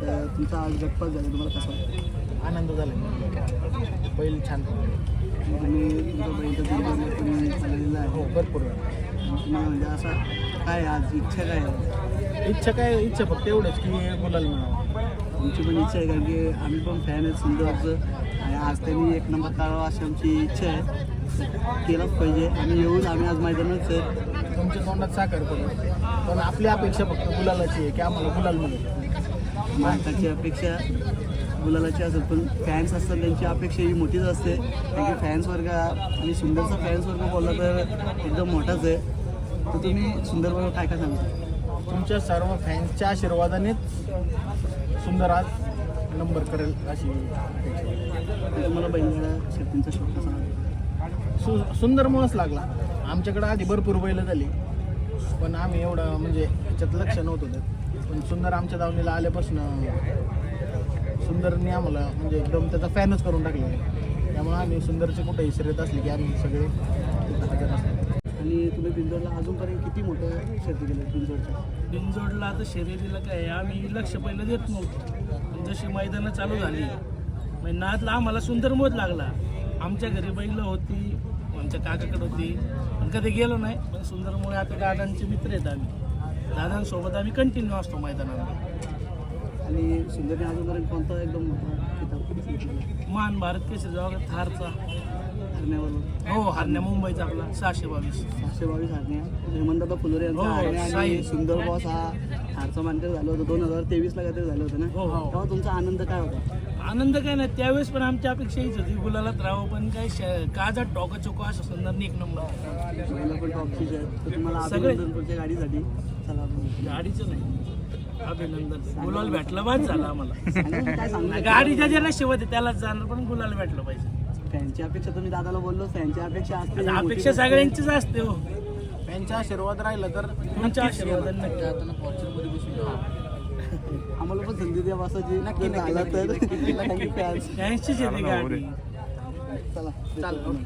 तुमचा आज गटपास झाला तुम्हाला कसं वाटतं आनंद झाला. बैल छान तुम्ही तुमचा बैल तुम्ही चाललेला आहे. हो भरपूर. आणि तुम्हाला म्हणजे असा काय आज इच्छा काय आहे? इच्छा काय इच्छा फक्त एवढंच की मुलाला मिळावं आमची पण इच्छा आहे कारण की आम्ही पण फॅन आहेत सुंदरचं आणि आज त्यांनी एक नंबर काढावा अशी आमची इच्छा आहे. केलंच पाहिजे. आम्ही येऊन आम्ही आज मैदानात आहे तुमच्या तोंडात साखर पडेल. पण आपली अपेक्षा फक्त गुलालाची आहे की आम्हाला गुलाल मिळेल. मालकाची अपेक्षा गुलालाची असेल पण फॅन्स असतात त्यांची अपेक्षा ही मोठीच असते. कारण की फॅन्स वर्ग आणि सुंदरचा फॅन्स वर्ग बोलला तर एकदम मोठाच आहे. तर तुम्ही सुंदर बरोबर काय काय सांगता? तुमच्या सर्व फॅन्सच्या आशीर्वादानेच सुंदर आज नंबर करेल अशी अपेक्षा तुम्हाला बैलगाडा शेतींचा कसा? वाटतो? सु सुंदरमुळंच लागला. आमच्याकडे आधी भरपूर बैल झाली. पण आम्ही एवढं म्हणजे याच्यात लक्ष नव्हतं देत. पण सुंदर आमच्या दावणीला आल्यापासून सुंदरने आम्हाला म्हणजे एकदम त्याचा फॅनच करून टाकले. त्यामुळे आम्ही सुंदरचे कुठेही शर्यत असली की आम्ही सगळे हजर असतो. आणि तुम्ही बिंदोडला अजूनपर्यंत किती मोठं शेती केलं बिंदोडच्या बिनजोडला आता शर्यतीला काय आहे, आम्ही लक्ष पहिलं देत नव्हतो. पण जशी मैदानं चालू झाली म्हणजे नादला आम्हाला सुंदर मोज लागला. आमच्या घरी बैल होती आमच्या काकाकडे होती. पण कधी गेलो नाही. पण सुंदरमुळे आता दादांचे मित्र आहेत आम्ही. दादांसोबत आम्ही कंटिन्यू असतो मैदानामध्ये. आणि सुंदरने अजूनपर्यंत कोणता एकदम? मान भारत केसरी जवळ थारचा. हरण्याबरोबर हो हरण्या मुंबईचा आपला सहाशे बावीस सहाशे बावीस हरण्या. हेमंतदा फुलोरे यांचा हो, हरण्या आणि साई. सुंदर बॉस हा हारचा मानकर झालं होतं. दोन हजार तेवीसला काहीतरी झालं होतं ना? हो हो. तेव्हा तुमचा आनंद काय होता? आनंद काय नाही त्यावेळेस पण आमची अपेक्षा हीच होती गुलालात राहावं पण काय श- काजा टोका चोको असं सुंदर एक नंबर महिला पण टॉपचीच आहे तर तुम्हाला सगळे. अभिनंदन पुढच्या गाडीसाठी. चला आपण. गाडीचं नाही. अभिनंदन. गुलाल भेटला बाद झाला आम्हाला. सांगा काय सांगणार? गाडीच्या ज्याला शेवट आहे त्यालाच जाणार पण गुलाल भेटलं पाहिजे. फॅनची अपेक्षा तुम्ही दादाला बोललो फॅनची अपेक्षा असते आता अपेक्षा. सगळ्यांचीच असते हो. त्यांचा आशीर्वाद राहिला तर तुमच्या आशीर्वादाने नक्की. आम्हाला पण संधी द्या नक्की, जर नक्की, झाला तर येते गाडी. चला चालेल